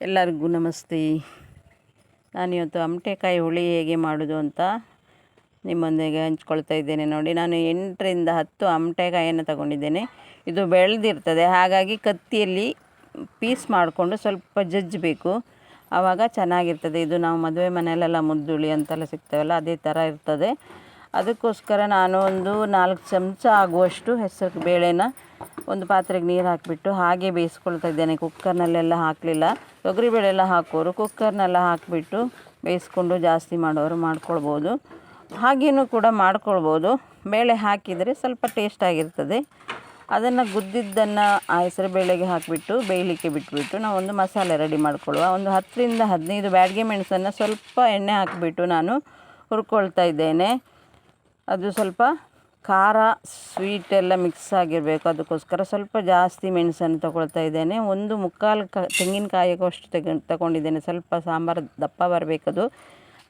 ಎಲ್ಲರಿಗೂ ನಮಸ್ತೆ. ನಾನಿವತ್ತು ಅಮಟೆಕಾಯಿ ಹುಳಿ ಹೇಗೆ ಮಾಡೋದು ಅಂತ ನಿಮ್ಮೊಂದಿಗೆ ಹಂಚ್ಕೊಳ್ತಾ ಇದ್ದೇನೆ ನೋಡಿ. ನಾನು ಎಂಟರಿಂದ ಹತ್ತು ಅಮಟೆಕಾಯಿಯನ್ನು ತಗೊಂಡಿದ್ದೇನೆ. ಇದು ಬೆಳೆದಿರ್ತದೆ. ಹಾಗಾಗಿ ಕತ್ತಿಯಲ್ಲಿ ಪೀಸ್ ಮಾಡಿಕೊಂಡು ಸ್ವಲ್ಪ ಜಜ್ಜಬೇಕು. ಆವಾಗ ಚೆನ್ನಾಗಿರ್ತದೆ. ಇದು ನಾವು ಮದುವೆ ಮನೆಯಲ್ಲೆಲ್ಲ ಮುದ್ದುಳಿ ಅಂತೆಲ್ಲ ಸಿಗ್ತೇವಲ್ಲ, ಅದೇ ಥರ ಇರ್ತದೆ. ಅದಕ್ಕೋಸ್ಕರ ನಾನು ಒಂದು ನಾಲ್ಕು ಚಮಚ ಆಗುವಷ್ಟು ಹೆಸರು ಬೇಳೆನ ಒಂದು ಪಾತ್ರೆಗೆ ನೀರು ಹಾಕಿಬಿಟ್ಟು ಹಾಗೆ ಬೇಯಿಸ್ಕೊಳ್ತಾ ಇದ್ದೇನೆ. ಕುಕ್ಕರ್ನಲ್ಲೆಲ್ಲ ಹಾಕಲಿಲ್ಲ. ತೊಗರಿಬೇಳೆ ಎಲ್ಲ ಹಾಕೋರು. ಕುಕ್ಕರ್ನೆಲ್ಲ ಹಾಕಿಬಿಟ್ಟು ಬೇಯಿಸ್ಕೊಂಡು ಜಾಸ್ತಿ ಮಾಡೋರು ಮಾಡ್ಕೊಳ್ಬೋದು. ಹಾಗೇನೂ ಕೂಡ ಮಾಡ್ಕೊಳ್ಬೋದು. ಬೇಳೆ ಹಾಕಿದರೆ ಸ್ವಲ್ಪ ಟೇಸ್ಟಾಗಿರ್ತದೆ ಅದನ್ನು ಗುದ್ದಿದ್ದನ್ನು ಆ ಹೆಸರು ಬೇಳೆಗೆ ಹಾಕಿಬಿಟ್ಟು ಬೇಯಲಿಕ್ಕೆ ಬಿಟ್ಬಿಟ್ಟು ನಾವು ಒಂದು ಮಸಾಲೆ ರೆಡಿ ಮಾಡ್ಕೊಳ್ಳುವ. ಒಂದು ಹತ್ತರಿಂದ ಹದಿನೈದು ಬ್ಯಾಡಿಗೆ ಮೆಣಸನ್ನು ಸ್ವಲ್ಪ ಎಣ್ಣೆ ಹಾಕಿಬಿಟ್ಟು ನಾನು ಹುರ್ಕೊಳ್ತಾ ಇದ್ದೇನೆ. ಅದು ಸ್ವಲ್ಪ ಖಾರ ಸ್ವೀಟ್ ಎಲ್ಲ ಮಿಕ್ಸ್ ಆಗಿರಬೇಕು. ಅದಕ್ಕೋಸ್ಕರ ಸ್ವಲ್ಪ ಜಾಸ್ತಿ ಮೆಣಸನ್ನು ತಗೊಳ್ತಾ ಇದ್ದೇನೆ. ಒಂದು ಮುಕ್ಕಾಲು ಕ ತೆಂಗಿನಕಾಯಿಗಷ್ಟು ತೆಗೆ ತಗೊಂಡಿದ್ದೇನೆ. ಸ್ವಲ್ಪ ಸಾಂಬಾರು ದಪ್ಪ ಬರಬೇಕದು.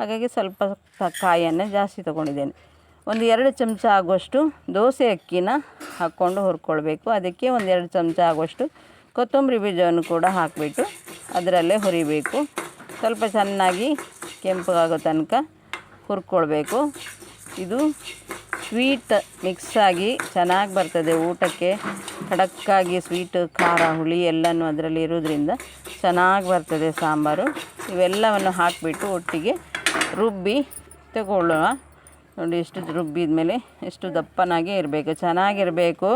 ಹಾಗಾಗಿ ಸ್ವಲ್ಪ ಕಾಯಿಯನ್ನು ಜಾಸ್ತಿ ತಗೊಂಡಿದ್ದೇನೆ. ಒಂದು ಎರಡು ಚಮಚ ಆಗುವಷ್ಟು ದೋಸೆ ಅಕ್ಕಿನ ಹಾಕ್ಕೊಂಡು ಹುರ್ಕೊಳ್ಬೇಕು. ಅದಕ್ಕೆ ಒಂದು ಎರಡು ಚಮಚ ಆಗುವಷ್ಟು ಕೊತ್ತಂಬರಿ ಬೀಜವನ್ನು ಕೂಡ ಹಾಕಿಬಿಟ್ಟು ಅದರಲ್ಲೇ ಹುರಿಬೇಕು. ಸ್ವಲ್ಪ ಚೆನ್ನಾಗಿ ಕೆಂಪಗಾಗೋ ತನಕ ಹುರ್ಕೊಳ್ಬೇಕು. ಇದು ಸ್ವೀಟ್ ಮಿಕ್ಸ್ ಆಗಿ ಚೆನ್ನಾಗಿ ಬರ್ತದೆ ಊಟಕ್ಕೆ. ಖಡಕ್ಕಾಗಿ ಸ್ವೀಟ್, ಖಾರ, ಹುಳಿ ಎಲ್ಲನೂ ಅದರಲ್ಲಿ ಇರೋದ್ರಿಂದ ಚೆನ್ನಾಗಿ ಬರ್ತದೆ ಸಾಂಬಾರು. ಇವೆಲ್ಲವನ್ನು ಹಾಕಿಬಿಟ್ಟು ಒಟ್ಟಿಗೆ ರುಬ್ಬಿ ತಗೊಳ್ಳುವ ನೋಡಿ ಎಷ್ಟು ರುಬ್ಬಿದ ಮೇಲೆ ಎಷ್ಟು ದಪ್ಪನಾಗೆ ಇರಬೇಕು, ಚೆನ್ನಾಗಿರಬೇಕು.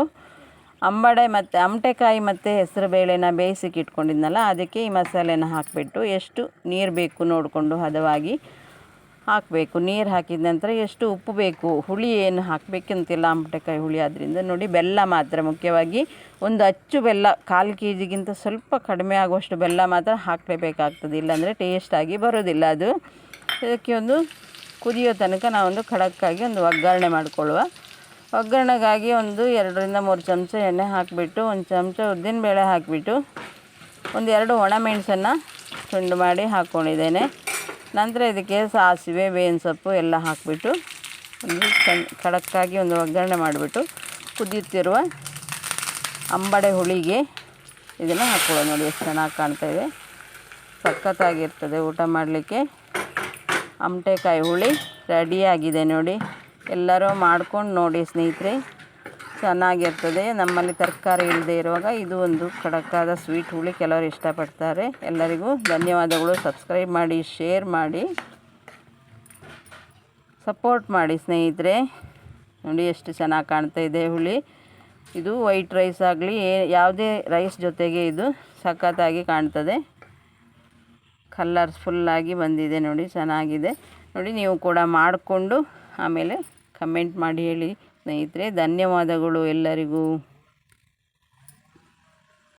ಅಂಬಡೆ ಮತ್ತು ಅಮಟೆಕಾಯಿ ಮತ್ತು ಹೆಸರು ಬೇಳೆನ ಬೇಯಿಸಿಕ್ಕಿಟ್ಕೊಂಡಿದ್ನಲ್ಲ ಅದಕ್ಕೆ ಈ ಮಸಾಲೆನ ಹಾಕಿಬಿಟ್ಟು ಎಷ್ಟು ನೀರು ಬೇಕು ನೋಡಿಕೊಂಡು ಹದವಾಗಿ ಹಾಕಬೇಕು. ನೀರು ಹಾಕಿದ ನಂತರ ಎಷ್ಟು ಉಪ್ಪು ಬೇಕು? ಹುಳಿ ಏನು ಹಾಕಬೇಕಂತಿಲ್ಲ ಅಂಬಟೆಕಾಯಿ ಹುಳಿ ಆದ್ದರಿಂದ ನೋಡಿ, ಬೆಲ್ಲ ಮಾತ್ರ. ಮುಖ್ಯವಾಗಿ ಒಂದು ಅಚ್ಚು ಬೆಲ್ಲ, ಕಾಲು ಕೆ ಜಿಗಿಂತ ಸ್ವಲ್ಪ ಕಡಿಮೆ ಆಗುವಷ್ಟು ಬೆಲ್ಲ ಮಾತ್ರ ಹಾಕಲೇಬೇಕಾಗ್ತದೆ. ಇಲ್ಲಾಂದರೆ ಟೇಸ್ಟಾಗಿ ಬರೋದಿಲ್ಲ ಅದು. ಇದಕ್ಕೆ ಒಂದು ಕುದಿಯೋ ತನಕ ನಾವೊಂದು ಖಡಕ್ಕಾಗಿ ಒಂದು ಒಗ್ಗರಣೆ ಮಾಡಿಕೊಳ್ಳುವ. ಒಗ್ಗರಣೆಗಾಗಿ ಒಂದು ಎರಡರಿಂದ ಮೂರು ಚಮಚ ಎಣ್ಣೆ ಹಾಕಿಬಿಟ್ಟು, ಒಂದು ಚಮಚ ಉದ್ದಿನಬೇಳೆ ಹಾಕಿಬಿಟ್ಟು, ಒಂದು ಎರಡು ಒಣಮೆಣಸನ್ನು ತುಂಡು ಮಾಡಿ ಹಾಕ್ಕೊಂಡಿದ್ದೇನೆ ನಂತರ ಇದಕ್ಕೆ ಸಾಸಿವೆ ಬೇವಿನ ಸೊಪ್ಪು ಎಲ್ಲ ಹಾಕಿಬಿಟ್ಟು ಒಂದು ಖಡಕ್ಕಾಗಿ ಒಂದು ಒಗ್ಗರಣೆ ಮಾಡಿಬಿಟ್ಟು ಕುದಿಯುತ್ತಿರುವ ಅಂಬಡೆ ಹುಳಿಗೆ ಇದನ್ನು ಹಾಕ್ಕೊಳ್ಳೋದು ನೋಡಿ ಎಷ್ಟು ಚೆನ್ನಾಗಿ ಕಾಣ್ತಾ ಇದೆ. ಸಖತ್ತಾಗಿರ್ತದೆ ಊಟ ಮಾಡಲಿಕ್ಕೆ. ಅಮಟೆಕಾಯಿ ಹುಳಿ ರೆಡಿಯಾಗಿದೆ ನೋಡಿ. ಎಲ್ಲರೂ ಮಾಡ್ಕೊಂಡು ನೋಡಿ ಸ್ನೇಹಿತರೆ. ಚೆನ್ನಾಗಿರ್ತದೆ. ನಮ್ಮಲ್ಲಿ ತರಕಾರಿ ಇಲ್ಲದೆ ಇರುವಾಗ ಇದು ಒಂದು ಖಡಕ್ಕಾದ ಸ್ವೀಟ್ ಹುಳಿ ಕೆಲವರು ಇಷ್ಟಪಡ್ತಾರೆ. ಎಲ್ಲರಿಗೂ ಧನ್ಯವಾದಗಳು. ಸಬ್ಸ್ಕ್ರೈಬ್ ಮಾಡಿ, ಶೇರ್ ಮಾಡಿ. ಸಪೋರ್ಟ್ ಮಾಡಿ ಸ್ನೇಹಿತರೆ. ನೋಡಿ ಎಷ್ಟು ಚೆನ್ನಾಗಿ ಕಾಣ್ತಾ ಇದೆ ಹುಳಿ. ಇದು ವೈಟ್ ರೈಸ್ ಆಗಲಿ ಯಾವುದೇ ರೈಸ್ ಜೊತೆಗೆ ಇದು ಸಖತ್ತಾಗಿ ಕಾಣ್ತದೆ. ಕಲರ್ಸ್ಫುಲ್ಲಾಗಿ ಬಂದಿದೆ ನೋಡಿ, ಚೆನ್ನಾಗಿದೆ. ನೋಡಿ ನೀವು ಕೂಡ ಮಾಡಿಕೊಂಡು ಆಮೇಲೆ ಕಮೆಂಟ್ ಮಾಡಿ ಹೇಳಿ ಸ್ನೇಹಿತರೆ. ಧನ್ಯವಾದಗಳು ಎಲ್ಲರಿಗೂ.